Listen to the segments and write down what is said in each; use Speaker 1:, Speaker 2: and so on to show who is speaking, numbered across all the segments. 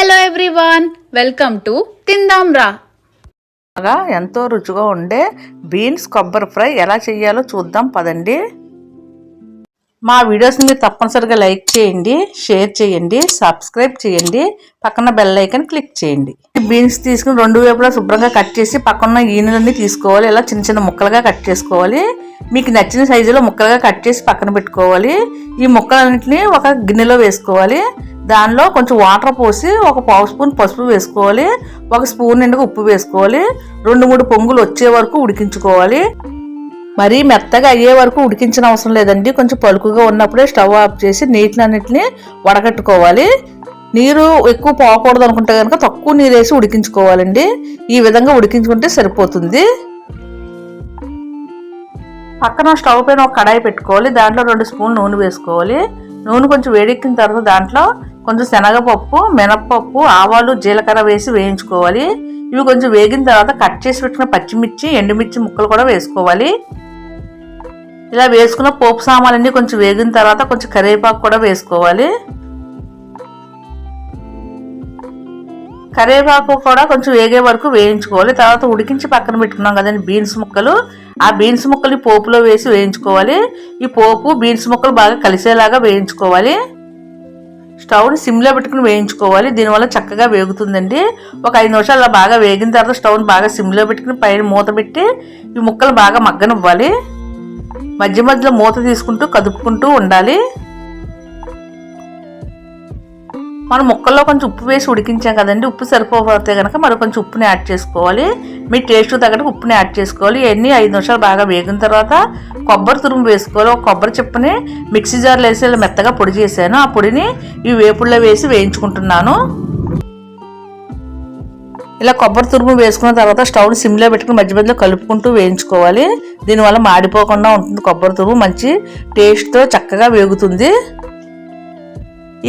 Speaker 1: Hello everyone welcome to తిందాం రా
Speaker 2: బాగా ఎంతో రుచిగా ఉండే బీన్స్ కొబ్బరి ఫ్రై ఎలా చేయాలో చూద్దాం పదండి. మా వీడియోస్ని మీరు తప్పనిసరిగా లైక్ చేయండి షేర్ చేయండి సబ్స్క్రైబ్ చేయండి పక్కన బెల్ ఐకన్ క్లిక్ చేయండి. బీన్స్ తీసుకుని రెండు వైపులా శుభ్రంగా కట్ చేసి పక్కన ఈనెలన్నీ తీసుకోవాలి. ఇలా చిన్న చిన్న ముక్కలుగా కట్ చేసుకోవాలి. మీకు నచ్చిన సైజులో ముక్కలుగా కట్ చేసి పక్కన పెట్టుకోవాలి. ఈ ముక్కలన్నింటినీ ఒక గిన్నెలో వేసుకోవాలి. దానిలో కొంచెం వాటర్ పోసి ఒక పావు స్పూన్ పసుపు వేసుకోవాలి ఒక స్పూన్ నిండుగా ఉప్పు వేసుకోవాలి రెండు మూడు పొంగులు వచ్చే వరకు ఉడికించుకోవాలి. మరీ మెత్తగా అయ్యే వరకు ఉడికించిన అవసరం లేదండి. కొంచెం పలుకుగా ఉన్నప్పుడే స్టవ్ ఆఫ్ చేసి నీటినన్నిటిని వడగట్టుకోవాలి. నీరు ఎక్కువ పోకూడదు అనుకుంటే కనుక తక్కువ నీరు వేసి ఉడికించుకోవాలండి. ఈ విధంగా ఉడికించుకుంటే సరిపోతుంది. పక్కన స్టవ్ పైన ఒక కడాయి పెట్టుకోవాలి. దాంట్లో రెండు స్పూన్ నూనె వేసుకోవాలి. నూనె కొంచెం వేడెక్కిన తర్వాత దాంట్లో కొంచెం శనగపప్పు మినప్పప్పు ఆవాలు జీలకర్ర వేసి వేయించుకోవాలి. ఇవి కొంచెం వేగిన తర్వాత కట్ చేసి పెట్టుకున్న పచ్చిమిర్చి ఎండుమిర్చి ముక్కలు కూడా వేసుకోవాలి. ఇలా వేసుకున్న పోపు సామాన్లన్నీ కొంచెం వేగిన తర్వాత కొంచెం కరివేపాకు కూడా వేసుకోవాలి. కరివేపాకు కూడా కొంచెం వేగే వరకు వేయించుకోవాలి. తర్వాత ఉడికించి పక్కన పెట్టుకున్నాం కదండి బీన్స్ ముక్కలు. ఆ బీన్స్ ముక్కలు పోపులో వేసి వేయించుకోవాలి. ఈ పోపు బీన్స్ ముక్కలు బాగా కలిసేలాగా వేయించుకోవాలి. స్టవ్ని సిమ్లో పెట్టుకుని వేయించుకోవాలి. దీనివల్ల చక్కగా వేగుతుందండి. ఒక ఐదు నిమిషాలు అలా బాగా వేగిన తర్వాత స్టవ్ని బాగా సిమ్లో పెట్టుకుని పైన మూత పెట్టి ఈ ముక్కలు బాగా మగ్గనివ్వాలి. మధ్య మధ్యలో మూత తీసుకుంటూ కదుపుకుంటూ ఉండాలి. మనం ముక్కల్లో కొంచెం ఉప్పు వేసి ఉడికించాం కదండి ఉప్పు సరిపోతే కనుక మరి కొంచెం ఉప్పుని యాడ్ చేసుకోవాలి. మీ టేస్ట్ తగ్గట్టు ఉప్పుని యాడ్ చేసుకోవాలి. ఇవన్నీ ఐదు నిమిషాలు బాగా వేగిన తర్వాత కొబ్బరి తురుము వేసుకోవాలి. ఒక కొబ్బరి చెప్పుని మిక్సీ జార్లో వేసి ఇలా మెత్తగా పొడి చేశాను. ఆ పొడిని ఈ వేపుల్లో వేసి వేయించుకుంటున్నాను. ఇలా కొబ్బరి తురుము వేసుకున్న తర్వాత స్టవ్ని సిమ్లో పెట్టుకుని మధ్య మధ్యలో కలుపుకుంటూ వేయించుకోవాలి. దీనివల్ల మాడిపోకుండా ఉంటుంది కొబ్బరి తురుము మంచి టేస్ట్తో చక్కగా వేగుతుంది.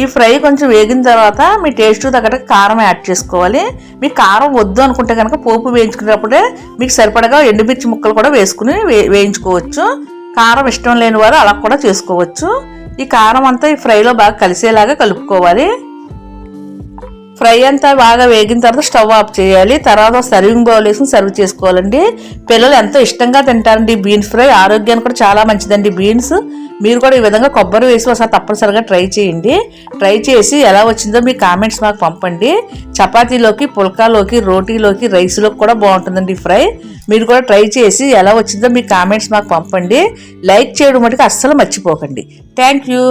Speaker 2: ఈ ఫ్రై కొంచెం వేగిన తర్వాత మీ టేస్ట్ తగ్గట్టు కారం యాడ్ చేసుకోవాలి. మీకు కారం వద్దు అనుకుంటే కనుక పోపు వేయించుకునేటప్పుడే మీకు సరిపడగా ఎండుమిర్చి ముక్కలు కూడా వేసుకుని వే వేయించుకోవచ్చు. కారం ఇష్టం లేని వారు అలా కూడా చేసుకోవచ్చు. ఈ కారం అంతా ఈ ఫ్రైలో బాగా కలిసేలాగా కలుపుకోవాలి. ఫ్రై అంతా బాగా వేగిన తర్వాత స్టవ్ ఆఫ్ చేయాలి. తర్వాత సర్వింగ్ బౌల్ వేసుకుని సర్వ్ చేసుకోవాలండి. పిల్లలు ఎంతో ఇష్టంగా తింటారండి బీన్స్ ఫ్రై. ఆరోగ్యానికి కూడా చాలా మంచిదండి బీన్స్. మీరు కూడా ఈ విధంగా కొబ్బరి వేసి ఒకసారి తప్పనిసరిగా ట్రై చేయండి. ట్రై చేసి ఎలా వచ్చిందో మీ కామెంట్స్ మాకు పంపండి. చపాతీలోకి పుల్కాలోకి రోటీలోకి రైస్లోకి కూడా బాగుంటుందండి ఫ్రై. మీరు కూడా ట్రై చేసి ఎలా వచ్చిందో మీ కామెంట్స్ మాకు పంపండి. లైక్ చేయడం మటుకు అస్సలు మర్చిపోకండి. Thank you.